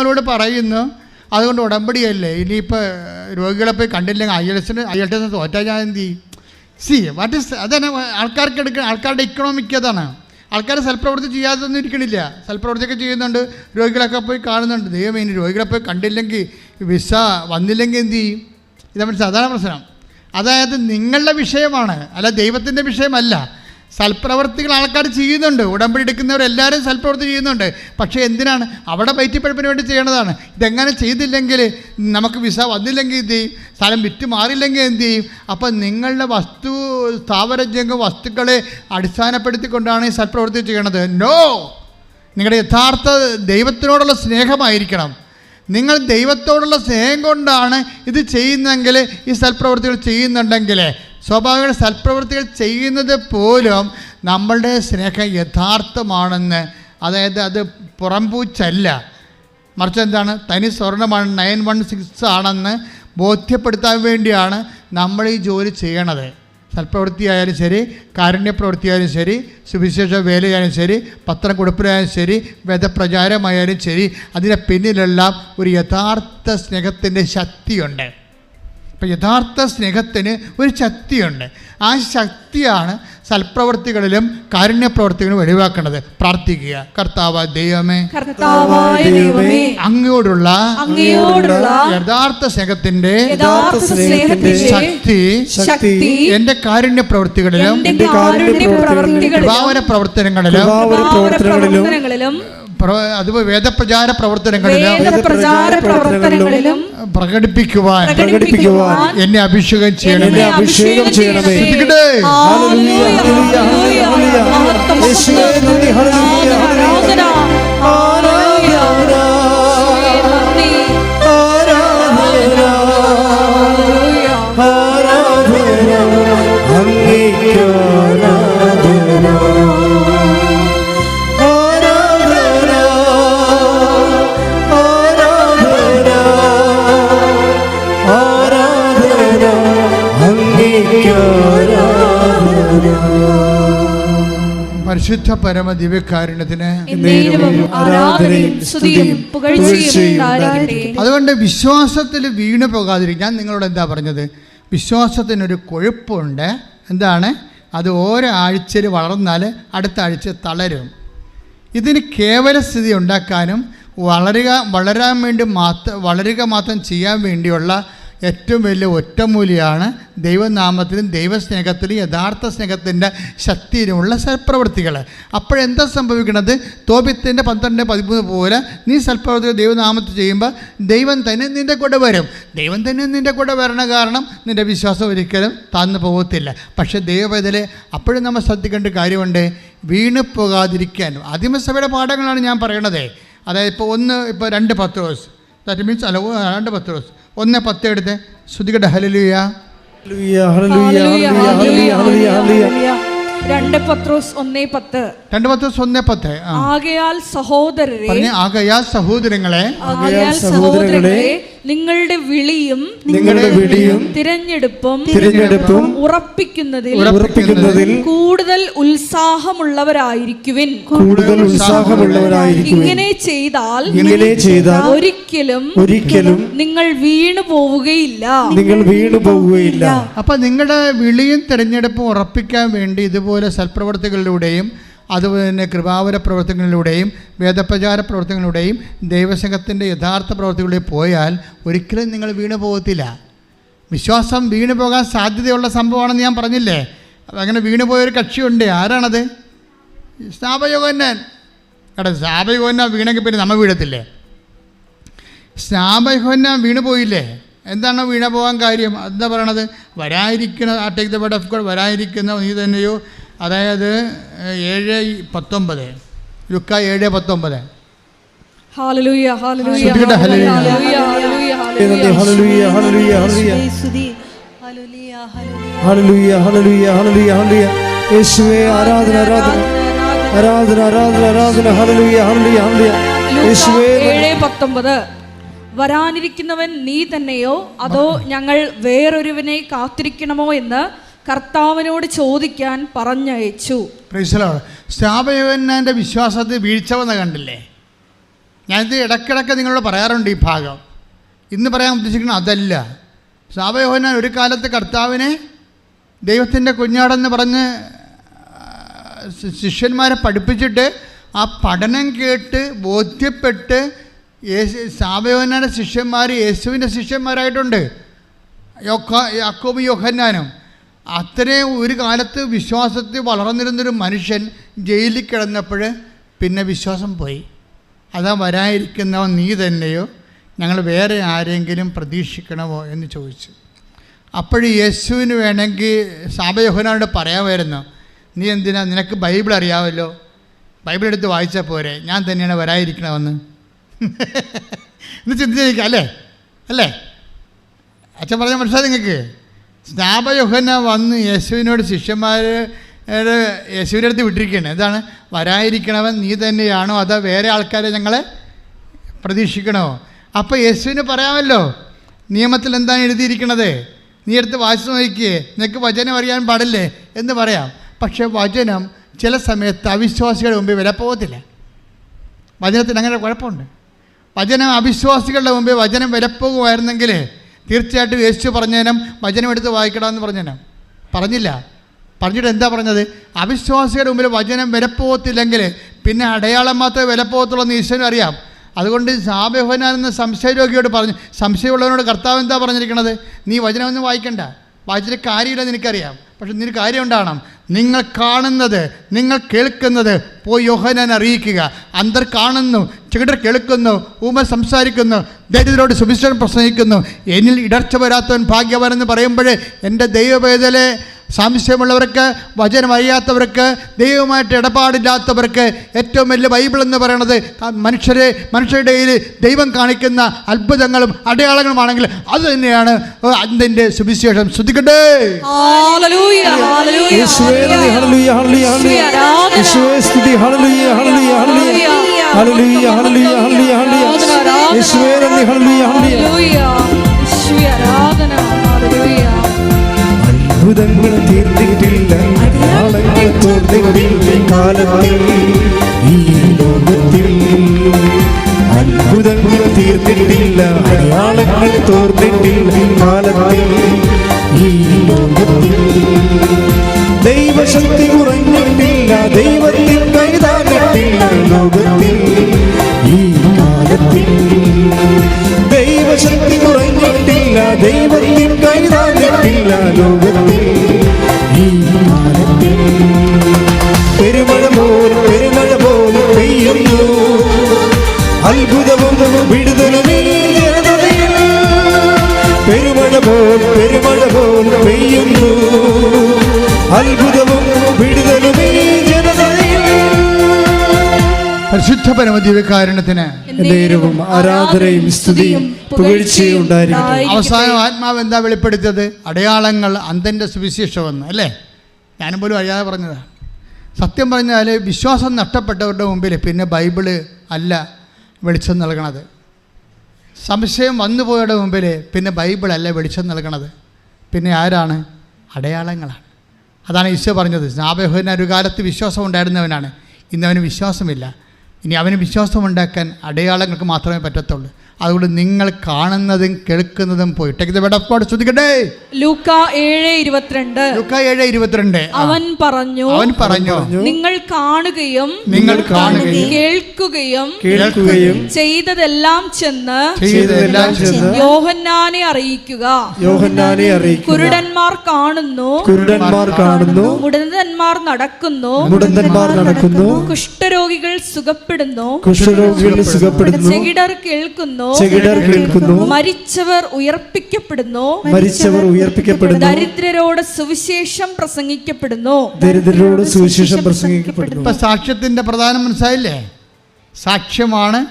നിങ്ങളോട് പറയുന്നു അതുകൊണ്ട് ഉടമ്പടിയല്ലേ? ഇനിയിപ്പോൾ രോഗികളെ പോയി കണ്ടില്ലെങ്കിൽ ഐ എൽ എസിന് ഐ എൽ ടി എസ് തോറ്റാൽ ഞാൻ എന്ത് ചെയ്യും? സി വാട്ട് ഇസ് അതന്നെ ആൾക്കാർക്ക് എടുക്കുക ആൾക്കാരുടെ ഇക്കണോമിക്ക് അതാണ് ആൾക്കാർ സൽപ്രവൃത്തി ചെയ്യാതൊന്നും ഇരിക്കണില്ല. സൽപ്രവൃത്തിയൊക്കെ ചെയ്യുന്നുണ്ട് രോഗികളൊക്കെ പോയി കാണുന്നുണ്ട്. ദൈവം ഇനി രോഗികളെ പോയി കണ്ടില്ലെങ്കിൽ വിസ വന്നില്ലെങ്കിൽ എന്ത് ചെയ്യും? ഇതാണ് സാധാരണ പ്രശ്നം. അതായത് നിങ്ങളുടെ വിഷയമാണ് അല്ല ദൈവത്തിന്റെ വിഷയമല്ല. സൽപ്രവർത്തികൾ ആൾക്കാർ ചെയ്യുന്നുണ്ട്. ഉടമ്പടി എടുക്കുന്നവരെല്ലാവരും സൽപ്രവർത്തി ചെയ്യുന്നുണ്ട്. പക്ഷേ എന്തിനാണ്? അവിടെ പയറ്റിപ്പഴപ്പിന് വേണ്ടി ചെയ്യേണ്ടതാണ് ഇതെങ്ങനെ ചെയ്തില്ലെങ്കിൽ നമുക്ക് വിസ വന്നില്ലെങ്കിൽ എന്ത് ചെയ്യും? സ്ഥലം വിറ്റ് മാറിയില്ലെങ്കിൽ എന്ത് ചെയ്യും? അപ്പം നിങ്ങളുടെ വസ്തു സ്ഥാവരജംഗ വസ്തുക്കളെ അടിസ്ഥാനപ്പെടുത്തിക്കൊണ്ടാണ് ഈ സൽപ്രവൃത്തി ചെയ്യണത്. നോ നിങ്ങളുടെ യഥാർത്ഥ ദൈവത്തിനോടുള്ള സ്നേഹമായിരിക്കണം. നിങ്ങൾ ദൈവത്തോടുള്ള സ്നേഹം കൊണ്ടാണ് ഇത് ചെയ്യുന്നെങ്കിൽ ഈ സൽപ്രവൃത്തികൾ ചെയ്യുന്നുണ്ടെങ്കിൽ സ്വാഭാവിക സൽപ്രവൃത്തികൾ ചെയ്യുന്നത് പോലും നമ്മളുടെ സ്നേഹം യഥാർത്ഥമാണെന്ന് അതായത് അത് പുറംപൂച്ചല്ല. മറിച്ച് എന്താണ്? തനി സ്വർണമാണ് നയൻ വൺ സിക്സ് ആണെന്ന് ബോധ്യപ്പെടുത്താൻ വേണ്ടിയാണ് നമ്മൾ ഈ ജോലി ചെയ്യണത്. സൽപ്രവൃത്തിയായാലും ശരി കാരുണ്യപ്രവൃത്തിയായാലും ശരി സുവിശേഷ വേലയായാലും ശരി പത്രം കൊടുപ്പിലായാലും ശരി വേദപ്രചാരമായാലും ശരി അതിന്റെ പിന്നിലെല്ലാം ഒരു യഥാർത്ഥ സ്നേഹത്തിന്റെ ശക്തിയുണ്ട്. അപ്പം യഥാർത്ഥ സ്നേഹത്തിന് ഒരു ശക്തിയുണ്ട്. ആ ശക്തിയാണ് സൽപ്രവർത്തികളിലും കാരുണ്യപ്രവർത്തികളും ഒഴിവാക്കുന്നത് പ്രാർത്ഥിക്കുക. കർത്താവ് ദൈവമേ അങ്ങയോടുള്ള യഥാർത്ഥ സ്നേഹത്തിന്റെ ശക്തി ശക്തി എന്റെ കാരുണ്യ പ്രവൃത്തികളിലും ഭാവന പ്രവർത്തനങ്ങളിലും അതുപോലെ വേദപ്രചാര പ്രവർത്തനങ്ങളിലും പ്രകടിപ്പിക്കുവാൻ പ്രകടിപ്പിക്കുവാൻ എന്നെ അഭിഷേകം ചെയ്യണമേ അഭിഷേകം ചെയ്യണമേ. ശ്രദ്ധിക്കട്ടെ. പരിശുദ്ധ പരമ ദിവ്യകാരുണ്യത്തിന് അതുകൊണ്ട് വിശ്വാസത്തിൽ വീണ് പോകാതിരിക്കും ഞാൻ നിങ്ങളോട് എന്താ പറഞ്ഞത്? വിശ്വാസത്തിനൊരു കൊഴുപ്പുണ്ട്. എന്താണ്? അത് ഓരോ വളർന്നാൽ അടുത്ത ആഴ്ച തളരും. ഇതിന് കേവല സ്ഥിതി ഉണ്ടാക്കാനും വളരുക വളരാൻ വേണ്ടി മാത്രം വളരുക മാത്രം ചെയ്യാൻ വേണ്ടിയുള്ള ഏറ്റവും വലിയ ഒറ്റമൂലിയാണ് ദൈവനാമത്തിലും ദൈവസ്നേഹത്തിലും യഥാർത്ഥ സ്നേഹത്തിന്റെ ശക്തിയിലുമുള്ള സൽപ്രവൃത്തികൾ. അപ്പോഴെന്താ സംഭവിക്കുന്നത് തോപ്യത്തിന്റെ പന്ത്രണ്ട് പതിമൂന്ന് പോലെ നീ സൽപ്രവൃത്തികൾ ദൈവനാമത്തിൽ ചെയ്യുമ്പോൾ ദൈവം തന്നെ നിന്റെ കൂടെ വരും. ദൈവം തന്നെ നിന്റെ കൂടെ വരണ കാരണം നിന്റെ വിശ്വാസം ഒരിക്കലും താന്നു പോകത്തില്ല. പക്ഷേ ദൈവവേദന അപ്പോഴും നമ്മൾ ശ്രദ്ധിക്കേണ്ട കാര്യമുണ്ട്. വീണ് പോകാതിരിക്കാൻ. ആദിമസഭയുടെ പാഠങ്ങളാണ് ഞാൻ പറയണത്. അതായത് ഇപ്പോൾ ഒന്ന് ഇപ്പോൾ രണ്ട് പത്ത് ദിവസം ദാറ്റ് മീൻസ് അല്ല രണ്ട് പത്ത് ദിവസം ഒന്ന് പത്ത് എടുത്ത്. ശ്രുതികട ഹലലുയ. രണ്ട് പത്രോസ് ഒന്നേ പത്ത്. രണ്ട് പത്രോസ് ഒന്നേ പത്ത് ആകയാൽ സഹോദരരെ ആകയാൽ സഹോദരങ്ങളെ ആകയാൽ സഹോദരങ്ങളെ നിങ്ങളുടെ വിളിയും നിങ്ങളുടെ വിളിയും തിരഞ്ഞെടുപ്പും തിരഞ്ഞെടുപ്പും ഉറപ്പിക്കുന്നതിൽ ഉറപ്പിക്കുന്നതിൽ കൂടുതൽ ഉത്സാഹമുള്ളവരായിരിക്കുവിൻ. കൂടുതൽ ഉത്സാഹമുള്ളവരായിരിക്കും ഇങ്ങനെ ചെയ്താൽ ഇങ്ങനെ ചെയ്താൽ ഒരിക്കലും ഒരിക്കലും നിങ്ങൾ വീണു പോവുകയില്ല. നിങ്ങൾ വീണു പോവുകയില്ല. അപ്പൊ നിങ്ങളുടെ വിളിയും തിരഞ്ഞെടുപ്പും ഉറപ്പിക്കാൻ വേണ്ടി ഇതുപോലെ സൽപ്രവർത്തികളിലൂടെയും അതുപോലെ തന്നെ കൃപാവര പ്രവർത്തനങ്ങളിലൂടെയും വേദപ്രചാര പ്രവർത്തനങ്ങളിലൂടെയും ദൈവസംഘത്തിന്റെ യഥാർത്ഥ പ്രവർത്തികളിലൂടെ പോയാൽ ഒരിക്കലും നിങ്ങൾ വീണു പോകത്തില്ല. വിശ്വാസം വീണു പോകാൻ സാധ്യതയുള്ള സംഭവമാണെന്ന് ഞാൻ പറഞ്ഞില്ലേ? അങ്ങനെ വീണു പോയൊരു കക്ഷിയുണ്ട്. ആരാണത്? സ്നാപയോഗന്നൻ എടാ സ്നാപയോഗന്ന വീണെങ്കിൽ പിന്നെ നമ്മൾ വീഴത്തില്ലേ? സ്നാപയോഗന്ന വീണു പോയില്ലേ? എന്താണ് വീണ പോകാൻ കാര്യം? എന്താ പറയണത്? വരാതിരിക്കുന്ന ആ take the bird of God വരാതിരിക്കുന്ന നീ തന്നെയോ? അതായത് ഏഴ് പത്തൊമ്പത്. ലുക്ക ഏഴ് പത്തൊമ്പത്. ഹല്ലേലൂയ. ഹല്ലേലൂയ ഹല്ലേലൂയ. ഹല്ലേലൂയ ഹല്ലേലൂയ. ഹല്ലേലൂയ, ഹല്ലേലൂയ, ഹല്ലേലൂയ. ഹല്ലേലൂയ, ഹല്ലേലൂയ, ഹല്ലേലൂയ, ഹല്ലേലൂയ. യേശുവേ ആരാധന ആരാധന. ആരാധന ആരാധന ആരാധന. ഹല്ലേലൂയ ഹല്ലേലൂയ ഹല്ലേലൂയ. യേശുവേ. ഏഴ് പത്തൊമ്പത്. വരാനിരിക്കുന്നവൻ നീ തന്നെയോ? അതോ ഞങ്ങൾ വേറൊരുവനെ കാത്തിരിക്കണമോ എന്ന് കർത്താവിനോട് ചോദിക്കാൻ പറഞ്ഞയച്ചു. സ്നാപയോന്നാന്റെ വിശ്വാസത്തിൽ വീഴ്ച വന്ന കണ്ടില്ലേ? ഞാനിത് ഇടയ്ക്കിടയ്ക്ക് നിങ്ങളോട് പറയാറുണ്ട് ഈ ഭാഗം. ഇന്ന് പറയാൻ ഉദ്ദേശിക്കുന്നത് അതല്ല. സാവയോഹനാൻ ഒരു കാലത്ത് കർത്താവിനെ ദൈവത്തിന്റെ കുഞ്ഞാടെന്ന് പറഞ്ഞ് ശിഷ്യന്മാരെ പഠിപ്പിച്ചിട്ട് ആ പഠനം കേട്ട് ബോധ്യപ്പെട്ട് യേശു സാവയോഹനാന്റെ ശിഷ്യന്മാർ യേശുവിന്റെ ശിഷ്യന്മാരായിട്ടുണ്ട്. യൊക്ക യാക്കോബ് യോഹന്നാനും. അത്രയും ഒരു കാലത്ത് വിശ്വാസത്തിൽ വളർന്നിരുന്നൊരു മനുഷ്യൻ ജയിലിൽ കിടന്നപ്പോൾ പിന്നെ വിശ്വാസം പോയി. അതാ വരാതിരിക്കുന്നവൻ നീ തന്നെയോ? ഞങ്ങൾ വേറെ ആരെങ്കിലും പ്രതീക്ഷിക്കണമോ എന്ന് ചോദിച്ചു. അപ്പോൾ യേശുവിന് വേണമെങ്കിൽ സാബയോഹനോട് പറയാമായിരുന്നു നീ എന്തിനാ? നിനക്ക് ബൈബിൾ അറിയാമല്ലോ. ബൈബിൾ എടുത്ത് വായിച്ചാൽ പോരെ. ഞാൻ തന്നെയാണ് വരാതിരിക്കണമെന്ന് എന്ന് ചിന്തിച്ചിരിക്കുക അല്ലേ? അല്ലേ? അച്ഛൻ പറഞ്ഞ മനസ്സിലായി നിങ്ങൾക്ക്? സ്നാപയോഹന വന്ന് യേശുവിനോട് ശിഷ്യന്മാർ യേശുവിന്റെ അടുത്ത് വിട്ടിരിക്കുകയാണ്. എന്താണ്? വരാതിരിക്കണവൻ നീ തന്നെയാണോ? അതോ വേറെ ആൾക്കാരെ ഞങ്ങളെ പ്രതീക്ഷിക്കണോ? അപ്പോൾ യേശുവിന് പറയാമല്ലോ നിയമത്തിൽ എന്താണ് എഴുതിയിരിക്കണത്? നീ എടുത്ത് വായിച്ചു നോക്കിയേ നിനക്ക് വചനം അറിയാൻ പാടില്ലേ എന്ന് പറയാം. പക്ഷേ വചനം ചില സമയത്ത് അവിശ്വാസികളുടെ മുമ്പേ വില പോകത്തില്ല. വചനത്തിന് അങ്ങനെ കുഴപ്പമുണ്ട്. വചനം അവിശ്വാസികളുടെ മുമ്പേ വചനം വിലപ്പോകുമായിരുന്നെങ്കിൽ തീർച്ചയായിട്ടും യേശു പറഞ്ഞേനം വചനം എടുത്ത് വായിക്കണമെന്ന് പറഞ്ഞേനം പറഞ്ഞില്ല. പറഞ്ഞിട്ട് എന്താ പറഞ്ഞത്? അവിശ്വാസികളുടെ മുമ്പിൽ വചനം വിലപ്പോകത്തില്ലെങ്കിൽ പിന്നെ അടയാളം മാത്രമേ വിലപ്പോകത്തുള്ളൂ എന്ന് ഈശ്വരനും അറിയാം. അതുകൊണ്ട് സാബഹനാൻ എന്ന സംശയരോഗിയോട് പറഞ്ഞു സംശയമുള്ളവനോട് കർത്താവ് എന്താ പറഞ്ഞിരിക്കണത്? നീ വചനമൊന്നും വായിക്കണ്ട. വായിച്ചിട്ട് കാര്യമില്ല നിനക്കറിയാം പക്ഷെ നിനക്ക് കാര്യം ഉണ്ടാകണം. നിങ്ങൾ കാണുന്നത് നിങ്ങൾ കേൾക്കുന്നത് പോയി യോഹനാൻ അറിയിക്കുക. അന്തർ കാണുന്നു ചെകിടർ കേൾക്കുന്നു ഊമ സംസാരിക്കുന്നു ദരിദ്രോട് സുവിശേഷം പ്രസംഗിക്കുന്നു. എന്നിൽ ഇടർച്ച വരാത്തവൻ ഭാഗ്യവാനെന്ന് പറയുമ്പോൾ എന്റെ ദൈവവേദലെ സംശയമുള്ളവർക്ക് വചനം അറിയാത്തവർക്ക് ദൈവമായിട്ട് ഇടപാടില്ലാത്തവർക്ക് ഏറ്റവും വലിയ ബൈബിൾ എന്ന് പറയുന്നത് മനുഷ്യരെ മനുഷ്യരുടെ ഇടയിൽ ദൈവം കാണിക്കുന്ന അത്ഭുതങ്ങളും അടയാളങ്ങളുമാണെങ്കിൽ അത് തന്നെയാണ് അതിന്റെ സുവിശേഷം. ശ്രദ്ധിക്കട്ടെ ഹല്ലേലൂയ, ഹല്ലേലൂയ, യേശുവേ ഹല്ലേലൂയ, ഹല്ലേലൂയ, ഹല്ലേലൂയ, ഹല്ലേലൂയ, ഹല്ലേലൂയ. ഹല്ലേലൂയ, ഹല്ലേലൂയ, ഹല്ലേലൂയ. യേശുവേ നന്ദി, ഹല്ലേലൂയ, ഹല്ലേലൂയ. ഹല്ലേലൂയ. യേശുവേ ആരാധന ഹല്ലേലൂയ. അത്ഭുതങ്ങൾ തീർന്നിട്ടില്ല അടയാളങ്ങൾ തോന്നിട്ടില്ല കാലത്തിൽ ഈ ലോകത്തിൽ അത്ഭുതങ്ങൾ തീർന്നിട്ടില്ല അടയാളങ്ങൾ തോർന്നിട്ടില്ല കാലത്തിൽ ഈ ലോകത്തിൽ ദൈവശക്തി കുറഞ്ഞിട്ടില്ല ദൈവത്തിൽ ലോകത്തിൽ പരിശുദ്ധ പരമജീവകാരുണ്യത്തിന് നേരവും ആരാധനയും സ്തുതിയും പുകഴ്ചയും ഉണ്ടായിരിക്കും അവസാനം ആത്മാവ് എന്താ വെളിപ്പെടുത്തിയത്? അടയാളങ്ങൾ അന്തന്റെ സുവിശേഷമെന്ന് അല്ലേ? ഞാനും പോലും അറിയാതെ പറഞ്ഞതാണ് സത്യം പറഞ്ഞാൽ വിശ്വാസം നഷ്ടപ്പെട്ടവരുടെ മുമ്പിൽ പിന്നെ ബൈബിൾ അല്ല വെളിച്ചം നൽകണത്. സംശയം വന്നുപോയവരുടെ മുമ്പിൽ പിന്നെ ബൈബിൾ അല്ല വെളിച്ചം നൽകണത്. പിന്നെ ആരാണ്? അടയാളങ്ങളാണ്. അതാണ് ഈശോ പറഞ്ഞത്. സ്നാപഹന് ഒരു കാലത്ത് വിശ്വാസം ഉണ്ടായിരുന്നവനാണ്. ഇന്നവന് വിശ്വാസമില്ല. ഇനി അവന് വിശ്വാസമുണ്ടാക്കാൻ അടയാളങ്ങൾക്ക് മാത്രമേ പറ്റത്തുള്ളൂ. അതുകൊണ്ട് നിങ്ങൾ കാണുന്നതും കേൾക്കുന്നതും പോയി. Take the വെടപ്പാട് ശ്രദ്ധിക്കട്ടെ. ലൂക്ക ഏഴ് ഇരുപത്തിരണ്ട്. ലുക്ക ഏഴ് അവൻ പറഞ്ഞു അവൻ പറഞ്ഞു. നിങ്ങൾ കാണുകയും നിങ്ങൾ കാണുകയും കേൾക്കുകയും കേൾക്കുകയും ചെയ്തതെല്ലാം ചെന്ന് ചെയ്തതെല്ലാം ചെന്ന് യോഹന്നാനെ അറിയിക്കുക. യോഹന്നാനെ അറിയിക്കുക. കുരുടന്മാർ കാണുന്നു. കുരുടന്മാർ കാണുന്നു. മുടന്തന്മാർ നടക്കുന്നു. മുടന്തന്മാർ നടക്കുന്നു. കുഷ്ഠരോഗികൾ സുഖപ്പെടുന്നു കുഷ്ഠരോഗികൾ സുഖപ്പെടുന്നു. ചെകിടർ കേൾക്കുന്നു. ചെകിടർ കേൾക്കുന്നു. മരിച്ചവർ ഉയർപ്പിക്കപ്പെടുന്നു. മരിച്ചവർ ഉയർപ്പിക്കപ്പെടുന്നു. ദരിദ്രരോട് സുവിശേഷം പ്രസംഗിക്കപ്പെടുന്നു. ദരിദ്രരോട് സുവിശേഷം പ്രസംഗിക്കപ്പെടുന്നു. ഇപ്പം സാക്ഷ്യത്തിന്റെ പ്രധാനം മനസ്സിലായില്ലേ? സാക്ഷ്യമാണ്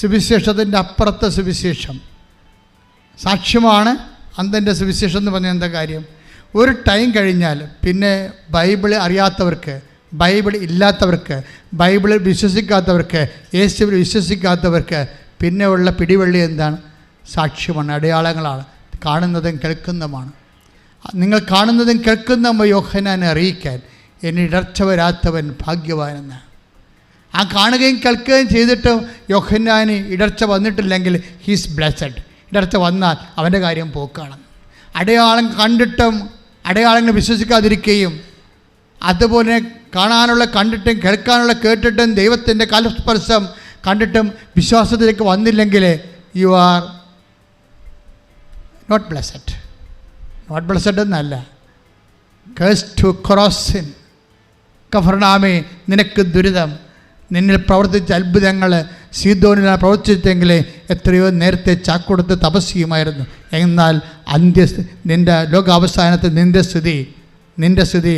സുവിശേഷത്തിന്റെ അപ്പുറത്തെ സുവിശേഷം. സാക്ഷ്യമാണ് അന്തന്റെ സുവിശേഷം എന്ന് പറഞ്ഞാൽ എന്താ കാര്യം? ഒരു ടൈം കഴിഞ്ഞാൽ പിന്നെ ബൈബിൾ അറിയാത്തവർക്ക് ബൈബിൾ ഇല്ലാത്തവർക്ക് ബൈബിളിൽ വിശ്വസിക്കാത്തവർക്ക് യേശുവിൽ വിശ്വസിക്കാത്തവർക്ക് പിന്നെ ഉള്ള പിടിവള്ളി എന്താണ്? സാക്ഷ്യമാണ് അടയാളങ്ങളാണ്. കാണുന്നതും കേൾക്കുന്നതുമാണ്. നിങ്ങൾ കാണുന്നതും കേൾക്കുന്നതും യോഹനാനെ അറിയിക്കാൻ എന്നെ ഇടർച്ച വരാത്തവൻ ഭാഗ്യവാനെന്ന് ആ കാണുകയും കേൾക്കുകയും ചെയ്തിട്ട് യോഹന്നാന് ഇടർച്ച വന്നിട്ടില്ലെങ്കിൽ ഹീസ് ബ്ലെസ്സഡ് ഇടർച്ച വന്നാൽ അവന്റെ കാര്യം പോക്കാണ്. അടയാളം കണ്ടിട്ടും അടയാളങ്ങൾ വിശ്വസിക്കാതിരിക്കുകയും അതുപോലെ കാണാനുള്ള കണ്ടിട്ടും കേൾക്കാനുള്ള കേട്ടിട്ടും ദൈവത്തിന്റെ കാലസ്പർശം കണ്ടിട്ടും വിശ്വാസത്തിലേക്ക് വന്നില്ലെങ്കിൽ you are not blessed not blessed എന്നല്ല. കേസ് ടു ക്രോസിൻ കഫർണാമേ നിനക്ക് ദുരിതം. നിന്നിൽ പ്രവർത്തിച്ച അത്ഭുതങ്ങൾ സീതോനിൽ പ്രവർത്തിച്ചെങ്കിൽ എത്രയോ നേരത്തെ ചാക്കൊടുത്ത് തപസ്യുമായിരുന്നു എന്നാൽ അന്ത്യ നിന്റെ ലോകാവസാനത്തിൽ നിന്റെ സ്ഥിതി നിന്റെ സ്ഥിതി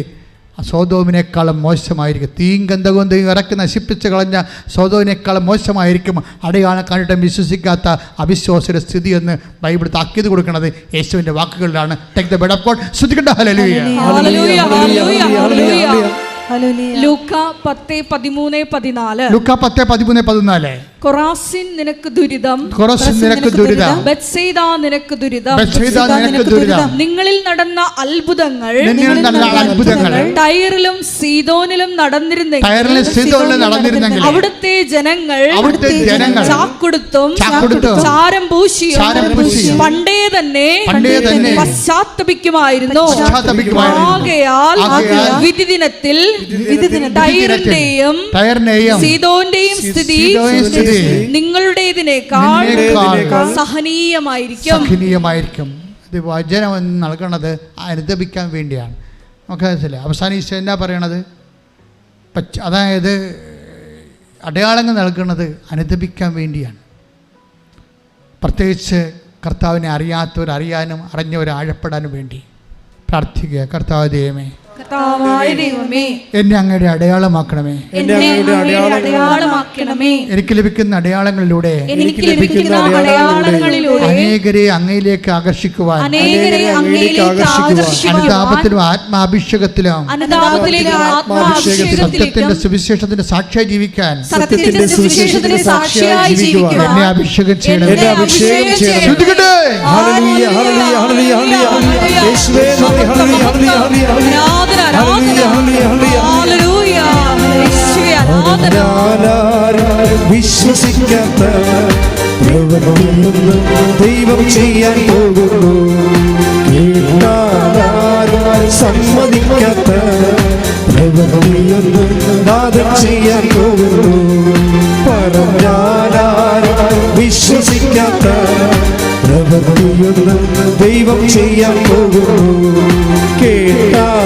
സോതോമിനേക്കാളും മോശമായിരിക്കും. തീങ്കന്തകവും തീ ഇറക്കി നശിപ്പിച്ച് കളഞ്ഞ സോതോവിനേക്കാളും മോശമായിരിക്കും അടയാളം കണ്ടിട്ട് വിശ്വസിക്കാത്ത അവിശ്വാസിയുടെ സ്ഥിതി എന്ന് ബൈബിൾ താക്കീത് കൊടുക്കുന്നത് യേശുവിന്റെ വാക്കുകളിലാണ്. ടേക്ക് ദ ബെഡ് അപ്പോൾ ശ്രദ്ധിക്കേണ്ട. ഹലലുയ ഹല്ലേലൂയ, ഹല്ലേലൂയ, ഹല്ലേലൂയ. ഹല്ലേലൂയ. ലൂക്ക പത്ത് പതിമൂന്ന് പതിനാല്. ലൂക്ക പത്ത് പതിമൂന്ന് പതിനാല്. കൊറാസിൻ നിനക്ക് ദുരിതം കുറച്ച് നിനക്ക് ദുരിതം ബത്സേദ നിനക്ക് ദുരിതം ബത്സയിദ നിനക്ക് ദുരിതം. നിങ്ങളിൽ നടന്ന അത്ഭുതങ്ങൾ നിങ്ങളിൽ നടന്ന അത്ഭുതങ്ങൾ. ടയറിലും സീതോനിലും നടന്നിരുന്നെങ്കിൽ ടയറിലും നടന്നിരുന്നെങ്കിൽ അവിടുത്തെ ജനങ്ങൾ അവിടുത്തെ ജനങ്ങൾ ചാക്കുടുത്തും ചാക്കുടുത്തും ചാരം പൂശിയും ചാരം പൂശിയും പണ്ടേ തന്നെ പണ്ടേ തന്നെ പശ്ചാത്തപിക്കുമായിരുന്നു. ആകയാൽ വിധിദിനത്തിൽ വിധി ദിനത്തിൽ വിധി ദിനത്തിൽ ടയറിന്റെയും സീതോന്റെയും സ്ഥിതി നിങ്ങളുടേതിനേക്കാൾ സഹനീയമായിരിക്കും. സഹനീയമായിരിക്കും. ഇത് വചനം നൽകണത് അനുദപിക്കാൻ വേണ്ടിയാണ്. നമുക്ക് മനസ്സിലായി. അവസാനം ഈശോ എന്നാ പറയണത്? പച്ച അതായത് അടയാളങ്ങൾ നൽകുന്നത് അനുദപിക്കാൻ വേണ്ടിയാണ്. പ്രത്യേകിച്ച് കർത്താവിനെ അറിയാത്തവർ അറിയാനും അറിഞ്ഞവർ ആഴപ്പെടാനും വേണ്ടി. പ്രാർത്ഥിക്കുക. കർത്താവ് ദൈവമേ എന്നെ അങ്ങയുടെ അടയാളമാക്കണമേ. എന്നെ അങ്ങയുടെ അടയാളമാക്കണമേ. എനിക്ക് ലഭിക്കുന്ന അടയാളങ്ങളിലൂടെ എനിക്ക് ലഭിക്കുന്ന അടയാളങ്ങളിലൂടെ അനേകരെ അങ്ങയിലേക്ക് ആകർഷിക്കുവാൻ അനുതാപത്തിലും ആത്മാഭിഷേകത്തിലും സത്യത്തിന്റെ സുവിശേഷത്തിന്റെ സാക്ഷിയായി ജീവിക്കാൻ സത്യത്തിന്റെ സുവിശേഷത്തിന്റെ സാക്ഷിയായി ജീവിക്കുവാൻ എന്നെ അഭിഷേകം ചെയ്യണം. എന്നെ അഭിഷേകം ചെയ്യണം. ഹല്ലേലൂയ, ഹല്ലേലൂയ, ഹല്ലേലൂയ, ഹല്ലേലൂയ. യേശുവേ, ഹല്ലേലൂയ, ഹല്ലേലൂയ, ഹല്ലേലൂയ, വിശ്വസിക്കാത്ത പ്രവൃത്തിയൊന്നും ദൈവം ചെയ്യാൻ പോകുന്നു. സമ്മതിക്കാത്ത പ്രവൃത്തിയൊന്നും നാദം ചെയ്യാൻ പോകുന്നു. പറഞ്ഞാലാരും വിശ്വസിക്കാത്ത പ്രവൃത്തിയൊന്നും ദൈവം ചെയ്യാൻ പോകുന്നു. കേട്ടാലാരും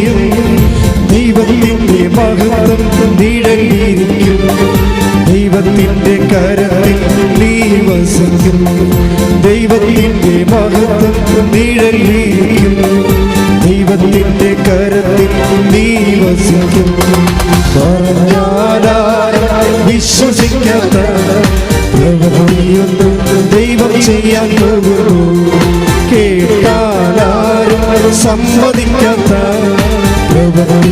നീടങ്ങിയിരിക്കും ദൈവത്തിന്റെ കരത്തിൽ നീ വസിക്കും പറഞ്ഞാലാരും വിശ്വസിക്കാത്ത പ്രവൃത്തിയൊന്നും ദൈവം ചെയ്യാൻ പോകുന്നു. കേട്ടാലും സമ്മതിക്കാത്ത പോകുന്നു